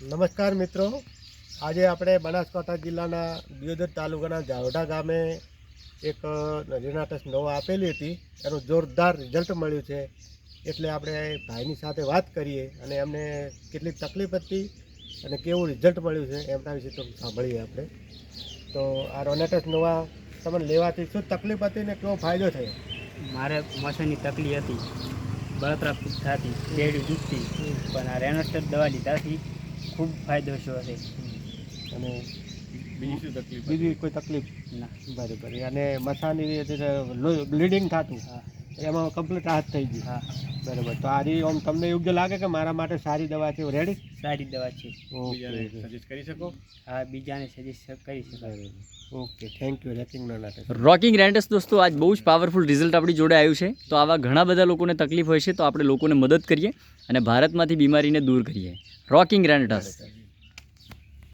નમસ્કાર મિત્રો. આજે આપણે બનાસકાંઠા જિલ્લાના દિયોદર તાલુકાના જાવડા ગામે એક નજરનાટસ નવો આપેલી હતી. એનું જોરદાર રિઝલ્ટ મળ્યું છે. એટલે આપણે ભાઈની સાથે વાત કરીએ અને એમને કેટલી તકલીફ હતી અને કેવું રિઝલ્ટ મળ્યું છે એમના વિશે તો સાંભળીએ આપણે. તો આ રોનેટસ નવા તમને લેવાથી શું તકલીફ હતી ને કેવો ફાયદો થયો? મારે મોશનની તકલીફ હતી. બળતરા થતી બેડી દુખતી. પણ આ રેનોસ્ટર દવા લીધાથી ખૂબ ફાયદો થયો છે. અને બીજી શું તકલીફ? બીજી કોઈ તકલીફ? ના. બરાબર. અને મસાની બ્લીડિંગ થતું. હા. એમાં કમ્પ્લીટ રાહત થઈ ગઈ. હા. બરાબર. તો આ આમ તમને યોગ્ય લાગે કે મારા માટે સારી દવા છે? રેડી સારી દવા છે. સજેસ્ટ કરી શકો? હા બીજાને સજેસ્ટ કરી શકો. Okay thank you racking rocking rants દોસ્તો આજ બહુ જ પાવરફુલ રિઝલ્ટ આપણી જોડે આવ્યું છે. તો આવા ઘણા બધા લોકોને તકલીફ હોય છે તો આપણે લોકોને મદદ કરીએ અને ભારતમાંથી બીમારીને દૂર કરીએ. રોકિંગ રેન્ટસ